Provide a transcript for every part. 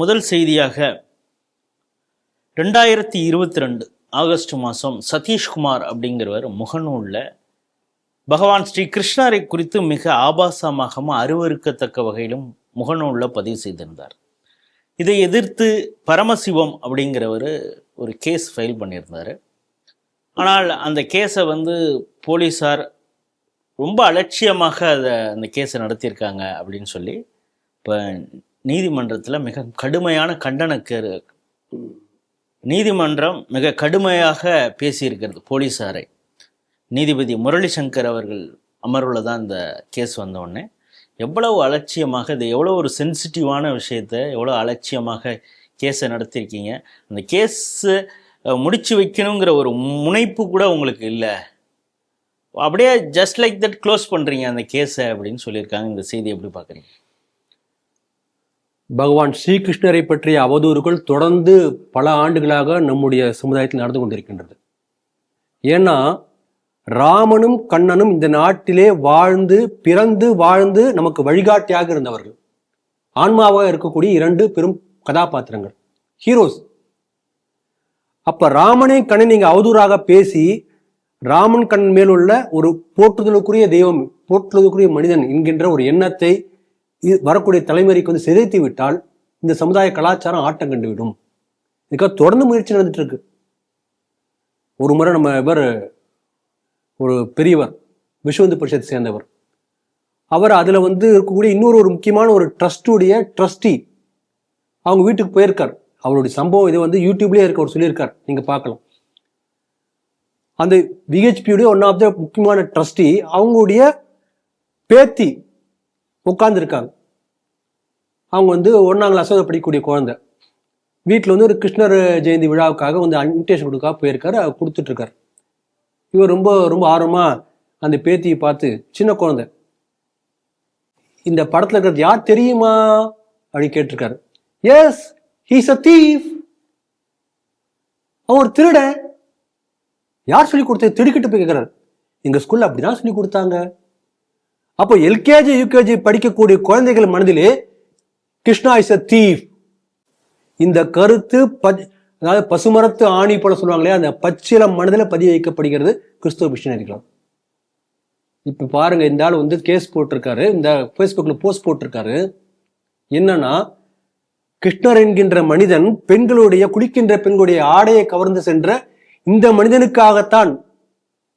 முதல் செய்தியாக ரெண்டாயிரத்தி இருபத்தி ரெண்டு ஆகஸ்ட் மாதம் சதீஷ்குமார் அப்படிங்கிறவர் முகநூலில் பகவான் ஸ்ரீ கிருஷ்ணரை குறித்து மிக ஆபாசமாகவும் அருவருக்கத்தக்க வகையிலும் முகநூலில் பதிவு செய்திருந்தார். இதை எதிர்த்து பரமசிவம் அப்படிங்கிறவர் ஒரு கேஸ் ஃபைல் பண்ணியிருந்தார். ஆனால் அந்த கேஸை வந்து போலீஸார் ரொம்ப அலட்சியமாக அதை அந்த கேஸை நடத்தியிருக்காங்க அப்படின்னு சொல்லி இப்போ நீதிமன்றத்தில் மிக கடுமையான கண்டனக்கு நீதிமன்றம் மிக கடுமையாக பேசியிருக்கிறது போலீஸாரை நீதிபதி முரளி சங்கர் அவர்கள் அமர்வில் தான் இந்த கேஸ் வந்தோடனே எவ்வளவு அலட்சியமாக இது எவ்வளோ ஒரு சென்சிட்டிவான விஷயத்தை எவ்வளோ அலட்சியமாக கேஸை நடத்தியிருக்கீங்க அந்த கேஸு முடிச்சு வைக்கணுங்கிற ஒரு முனைப்பு கூட உங்களுக்கு இல்லை. அப்படியே ஜஸ்ட் லைக் தட் க்ளோஸ் பண்ணுறீங்க அந்த கேஸை அப்படின்னு சொல்லியிருக்காங்க. இந்த செய்தி எப்படி பார்க்குறீங்க பகவான் ஸ்ரீகிருஷ்ணரை பற்றிய அவதூறுகள் தொடர்ந்து பல ஆண்டுகளாக நம்முடைய சமுதாயத்தில் நடந்து கொண்டிருக்கின்றது. ஏன்னா ராமனும் கண்ணனும் இந்த நாட்டிலே வாழ்ந்து பிறந்து வாழ்ந்து நமக்கு வழிகாட்டியாக இருந்தவர்கள். ஆன்மாவாக இருக்கக்கூடிய இரண்டு பெரும் கதாபாத்திரங்கள். ஹீரோஸ் அப்ப ராமனை கண்ணன் நீங்க அவதூறாக பேசி ராமன் கண்ணன் மேலுள்ள ஒரு போற்றுதலுக்குரிய தெய்வம் போற்றுதலுக்குரிய மனிதன் என்கின்ற ஒரு எண்ணத்தை வரக்கூடிய தலைமுறைக்கு வந்து சிதைத்து விட்டால் இந்த சமுதாய கலாச்சாரம் ஆட்டம் கண்டுவிடும் இதுக்காக தொடர்ந்து முயற்சி நடந்துட்டு இருக்கு ஒரு முறை நம்ம இவர் ஒரு பெரியவர் விஸ்வந்து பரிஷத்தை சேர்ந்தவர். அவர் அதில் வந்து இருக்கக்கூடிய இன்னொரு ஒரு முக்கியமான ஒரு ட்ரஸ்டுடைய ட்ரஸ்டி அவங்க வீட்டுக்கு போயிருக்கார். அவருடைய சம்பவம் இது வந்து யூடியூப்லேயே இருக்க அவர் சொல்லியிருக்கார். நீங்கள் பார்க்கலாம். அந்த விஹெச்பியுடைய ஒன் ஆஃப் த முக்கியமான ட்ரஸ்டி அவங்களுடைய பேத்தி உட்காந்துருக்காங்க அவங்க வந்து ஒன்றாம் கிளாஸ் படிக்கக்கூடிய குழந்தை. வீட்டில் வந்து ஒரு கிருஷ்ணர் ஜெயந்தி விழாவுக்காக வந்து இன்விடேஷன் கொடுக்க போயிருக்காரு அவர் இருக்காரு இவர் ரொம்ப ரொம்ப ஆர்வமா அந்த பேத்தியை பார்த்து சின்ன குழந்தை இந்த படத்துல இருக்கிறது யார் தெரியுமா? அப்படின்னு கேட்டிருக்காரு. எஸ் ஹீஸ் அ தீஃப் அவன் ஒரு திருடன் யார் சொல்லி கொடுத்தது? திடுக்கிட்டு போய் கேட்கிறாரு எங்க ஸ்கூல்ல அப்படிதான் சொல்லி கொடுத்தாங்க. அப்போ எல்கேஜி யூகேஜி படிக்கக்கூடிய குழந்தைகள் மனதிலே கிருஷ்ணா இஸ் அ தீஃப் இந்த கருத்து ப- அதாவது பசுமரத்து ஆணி போல சொல்லுவாங்களே அந்த பச்சிலம் மனதில் பதிய வைக்கப்படுகிறது கிறிஸ்துவ மிஷினரிகளும். இப்ப பாருங்க இந்த ஆள் வந்து கேஸ் போட்டிருக்காரு இந்த ஃபேஸ்புக்ல போஸ்ட் போட்டிருக்காரு. என்னன்னா கிருஷ்ணர் என்கின்ற மனிதன் பெண்களுடைய குளிக்கின்ற பெண்களுடைய ஆடையை கவர்ந்து சென்ற இந்த மனிதனுக்காகத்தான்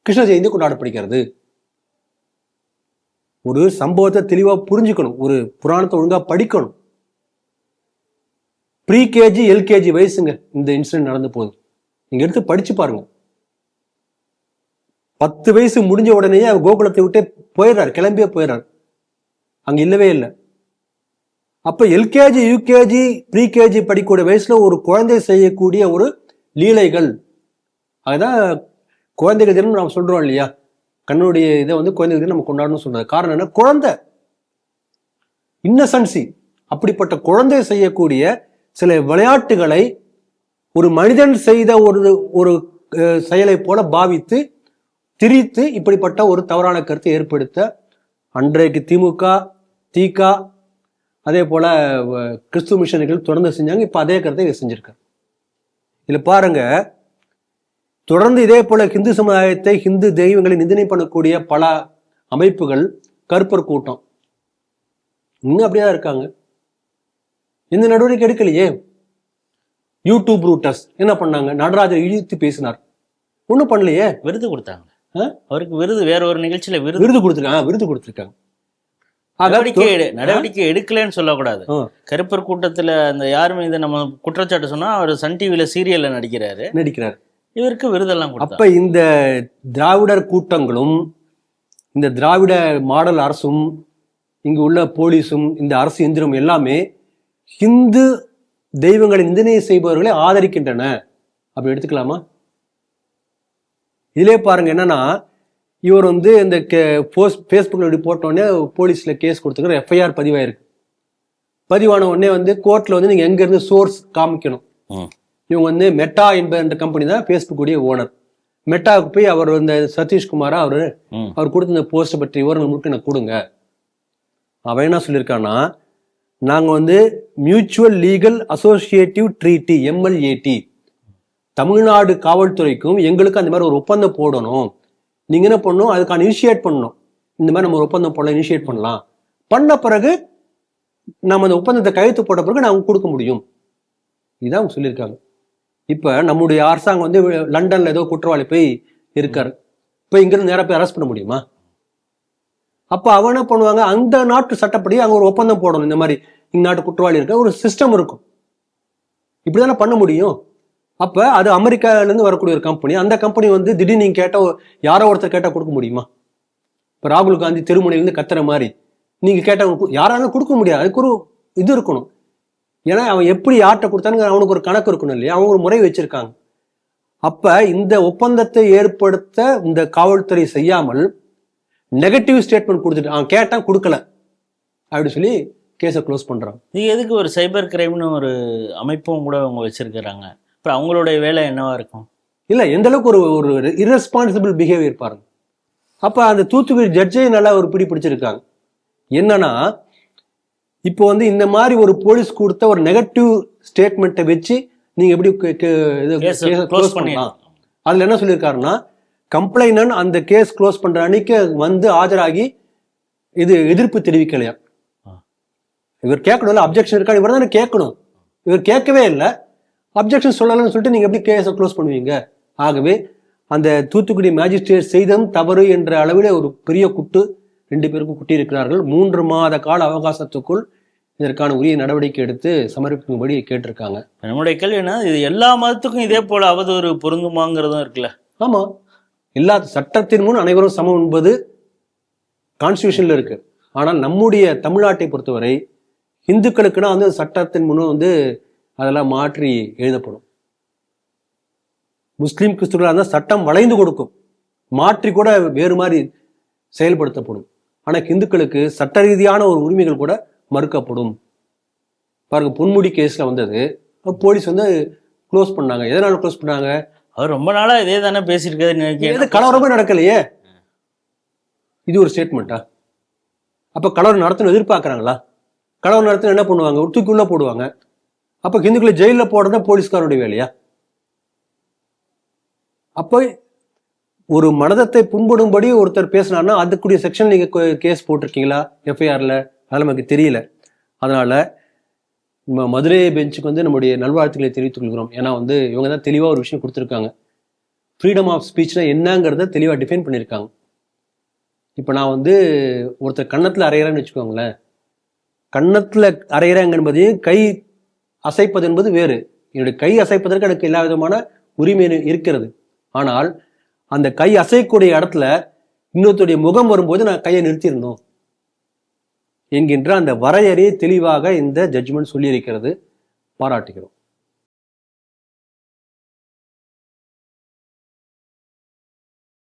கிருஷ்ண ஜெயந்தி கொண்டாடப்படுகிறது. ஒரு சம்பவத்தை தெளிவாக புரிஞ்சுக்கணும். ஒரு புராணத்தை ஒழுங்காக படிக்கணும். ப்ரீ கேஜி எல்கேஜி வயசுங்க இந்த இன்சிடென்ட் நடந்து போகுது. நீங்கள் எடுத்து படித்து பாருங்க. பத்து வயசு முடிஞ்ச உடனேயே அவர் கோகுலத்தை விட்டே போயிடுறாரு கிளம்பியே போயிடுறாரு. அங்கே இல்லவே இல்லை. அப்போ எல்கேஜி யூகேஜி ப்ரீ கேஜி படிக்கக்கூடிய வயசில் ஒரு குழந்தை செய்யக்கூடிய ஒரு லீலைகள். அதுதான் குழந்தைகள் தினம் நாம் சொல்கிறோம் இல்லையா? கண்ணுடைய இதை வந்து குழந்தைகள் நம்ம கொண்டாடணும்னு சொன்னார். காரணம் என்ன? குழந்தை. இன்னசன்சி அப்படிப்பட்ட குழந்தை செய்யக்கூடிய சில விளையாட்டுகளை ஒரு மனிதன் செய்த ஒரு ஒரு செயலை போல பாவித்து திரித்து இப்படிப்பட்ட ஒரு தவறான கருத்தை ஏற்படுத்த அன்றைக்கு திமுக திக அதே போல அஹ், கிறிஸ்துவ மிஷனரிகள் தொடர்ந்து செஞ்சாங்க. இப்போ அதே கருத்தை இதை இதில் இதுல பாருங்க தொடர்ந்து இதே போல ஹிந்து சமுதாயத்தை ஹிந்து தெய்வங்களை நிந்தனை பண்ணக்கூடிய பல அமைப்புகள் கருப்பர் கூட்டம். இன்னும் அப்படியே தான் இருக்காங்க. எந்த நடவடிக்கை எடுக்கலையே? யூடியூப் ரூட்டர்ஸ் என்ன பண்ணாங்க? நடராஜர் இழுத்து பேசினார். ஒண்ணும் பண்ணலையே? விருது கொடுத்தாங்க? அவருக்கு விருது வேற ஒரு நிகழ்ச்சியில விருது. விருது கொடுத்துருக்காங்க. விருது கொடுத்துருக்காங்க. நடவடிக்கை நடவடிக்கை எடுக்கலைன்னு சொல்லக்கூடாது. கருப்பர் கூட்டத்துல அந்த யார் மீது நம்ம குற்றச்சாட்டு சொன்னா அவர் சன் டிவில சீரியல்ல நடிக்கிறாரு. நடிக்கிறார். இவருக்கு விருதெல்லாம் அப்ப இந்த திராவிடர் கூட்டங்களும் இந்த திராவிட மாடல் அரசும் இங்கு உள்ள போலீஸும் இந்த அரசு எந்திரம் எல்லாமே ஹிந்து தெய்வங்களை நிந்தனை செய்பவர்களை ஆதரிக்கின்றன. அப்படி எடுத்துக்கலாமா? இதிலே பாருங்க என்னன்னா இவர் வந்து இந்த போஸ்ட் ஃபேஸ்புக்கில் இப்படி போட்டோடனே போலீஸ்ல கேஸ் கொடுத்துக்கிற எஃப்ஐஆர் பதிவாயிருக்கு. பதிவான உடனே வந்து கோர்ட்ல வந்து நீங்க எங்க இருந்து சோர்ஸ் காமிக்கணும். ம். இவங்க வந்து மெட்டா என்பன்ற கம்பெனி தான் ஃபேஸ்புக் உடைய ஓனர் மெட்டாவுக்கு போய் அவர் இந்த சதீஷ்குமாரா அவரு. அவர் கொடுத்த இந்த போஸ்ட்டை பற்றி விவரங்கள் முழுக்க எனக்கு கொடுங்க. அவன் என்ன சொல்லியிருக்கான்னா நாங்க வந்து mutual legal associative treaty MLAT Tamil Nadu காவல்துறைக்கும் எங்களுக்கு அந்த மாதிரி ஒரு ஒப்பந்தம் போடணும். நீங்க என்ன பண்ணணும்? அதுக்கான இனிஷியேட் பண்ணணும். இந்த மாதிரி நம்ம ஒரு ஒப்பந்தம் போடலாம் இனிஷியேட் பண்ணலாம். பண்ண பிறகு நம்ம அந்த ஒப்பந்தத்தை கையெழுத்து போட்ட பிறகு நாங்க கொடுக்க முடியும். இதான் அவங்க சொல்லியிருக்காங்க. இப்போ நம்முடைய அரசாங்கம் வந்து லண்டன்ல ஏதோ குற்றவாளி போய் இருக்காரு. இப்போ இங்கிருந்து நேராக போய் அரெஸ்ட் பண்ண முடியுமா? அப்போ அவன் என்ன பண்ணுவாங்க? அந்த நாட்டு சட்டப்படி அங்கே ஒரு ஒப்பந்தம் போடணும். இந்த மாதிரி இந்த நாட்டு குற்றவாளி இருக்க ஒரு சிஸ்டம் இருக்கும். இப்படி தானே பண்ண முடியும்? அப்போ அது அமெரிக்காவிலேருந்து வரக்கூடிய ஒரு கம்பெனி அந்த கம்பெனி வந்து திடீர்னு நீங்கள் கேட்டால் யாரோ ஒருத்தர் கேட்டால் கொடுக்க முடியுமா? இப்போ ராகுல் காந்தி திருமணிலேருந்து கத்துற மாதிரி நீங்கள் கேட்டவங்க கு- யாராலும் கொடுக்க முடியாது. அதுக்கு ஒரு இது இருக்கணும். ஏன்னா அவன் எப்படி யார்கிட்ட கொடுத்தான்னு அவனுக்கு ஒரு கணக்கு இருக்கணும் இல்லையா? அவங்க ஒரு முறை வச்சிருக்காங்க. அப்ப இந்த ஒப்பந்தத்தை ஏற்படுத்த இந்த காவல்துறை செய்யாமல் நெகட்டிவ் ஸ்டேட்மெண்ட் கொடுத்துட்டு அவன் கேட்டான் கொடுக்கல. அப்படி சொல்லி கேஸை க்ளோஸ் பண்றான். இது எதுக்கு ஒரு சைபர் கிரைம்னு ஒரு அமைப்பும் கூட அவங்க வச்சிருக்கிறாங்க? அப்புறம் அவங்களுடைய வேலை என்னவா இருக்கும்? இல்ல எந்த அளவுக்கு ஒரு ஒரு irresponsible பிஹேவியர் பாருங்க. அப்ப அந்த தூத்துக்குடி ஜட்ஜே நல்லா ஒரு பிடி பிடிச்சிருக்காங்க. என்னன்னா இப்போ வந்து இந்த மாதிரி ஒரு போலீஸ் கொடுத்த ஒரு நெகட்டிவ் ஸ்டேட்மெண்ட்டை வச்சு நீங்க எப்படி கே- கே- இது Case case அ close close பண்ணி பண்ணலாம். அதுல என்ன சொல்லியிருக்காருன்னா கம்ப்ளைனன் அந்த கேஸ் க்ளோஸ் பண்ற அன்னைக்கு வந்து ஆஜராகி இது எதிர்ப்பு தெரிவிக்கலையா. இவர் கேட்கணும்ல அப்ஜெக்ஷன் இருக்கா? இவர் தானே கேட்கணும். இவர் கேட்கவே இல்லை. அப்ஜெக்ஷன் சொல்லலன்னு சொல்லிட்டு நீங்க எப்படி கேஸை க்ளோஸ் பண்ணுவீங்க? ஆகவே அந்த தூத்துக்குடி மேஜிஸ்ட்ரேட் செய்ததும் தவறு என்ற அளவில் ஒரு பெரிய குட்டு ரெண்டு பேருக்கும் குட்டி இருக்கிறார்கள் மூன்று மாத கால அவகாசத்துக்குள் இதற்கான உரிய நடவடிக்கை எடுத்து சமர்ப்பிக்கும்படி கேட்டிருக்காங்க. நம்முடைய கேள்வி என்ன? இது எல்லா மதத்துக்கும் இதே போல அவதூறு பொருந்துமாங்கிறதும் இருக்குல்ல? ஆமா. எல்லா சட்டத்தின் முன் அனைவரும் சமம் என்பது கான்ஸ்டியூஷன்ல இருக்கு. ஆனால் நம்முடைய தமிழ்நாட்டை பொறுத்தவரை இந்துக்களுக்குன்னா வந்து சட்டத்தின் முன்னும் வந்து அதெல்லாம் மாற்றி எழுதப்படும். முஸ்லீம் கிறிஸ்துவர்களாக இருந்தால் சட்டம் வளைந்து கொடுக்கும். மாற்றி கூட வேறு மாதிரி செயல்படுத்தப்படும். ஆனால் இந்துக்களுக்கு சட்ட ரீதியான ஒரு உரிமைகள் கூட மறுக்கப்படும். பாருங்க பொன்முடி கேஸ்ல வந்தது. போலீஸ் வந்து க்ளோஸ் பண்ணாங்க. எதனால க்ளோஸ் பண்ணாங்க? அவர் ரொம்ப நாளா இதே தானே பேசியிருக்காரு கலவரமே நடக்கலையே. இது ஒரு ஸ்டேட்மெண்ட்டா அப்ப கலவரம் நடத்தணும் எதிர்பார்க்கறாங்களா? கலவரம் நடத்தின என்ன பண்ணுவாங்க? ஒரு தூக்கி உள்ள போடுவாங்க. அப்ப ஹிந்துக்களை ஜெயில போடுறதா போலீஸ்காரோட வேலையா? அப்போ ஒரு மனதத்தை புண்படும்படி ஒருத்தர் பேசினார்னா அதுக்குரிய செக்ஷன் நீங்கள் கேஸ் போட்டிருக்கீங்களா? எஃப்ஐஆரில் அதெல்லாம் நமக்கு தெரியல. அதனால் நம்ம மதுரை பெஞ்சுக்கு வந்து நம்முடைய நல்வாழ்த்துக்களை தெரிவித்துக் கொள்கிறோம். ஏன்னா வந்து இவங்க தான் தெளிவாக ஒரு விஷயம் கொடுத்துருக்காங்க. ஃப்ரீடம் ஆஃப் ஸ்பீச்னா என்னங்கிறத தெளிவாக டிஃபைன் பண்ணியிருக்காங்க. இப்போ நான் வந்து ஒருத்தர் கன்னத்தில் அரைகிறேன்னு வச்சுக்கோங்களேன். கன்னத்தில் அரைகிறாங்க என்பதையும் கை அசைப்பது என்பது வேறு. என்னுடைய கை அசைப்பதற்கு எனக்கு எல்லா விதமான உரிமை இருக்கிறது. ஆனால் அந்த கை அசையக்கூடிய இடத்துல இன்னொருத்தருடைய முகம் வரும்போது நான் கையை நிறுத்திடணும் என்கின்ற அந்த வரையறையை தெளிவாக இந்த ஜட்ஜ்மெண்ட் சொல்லியிருக்கிறது. பாராட்டுகிறோம்.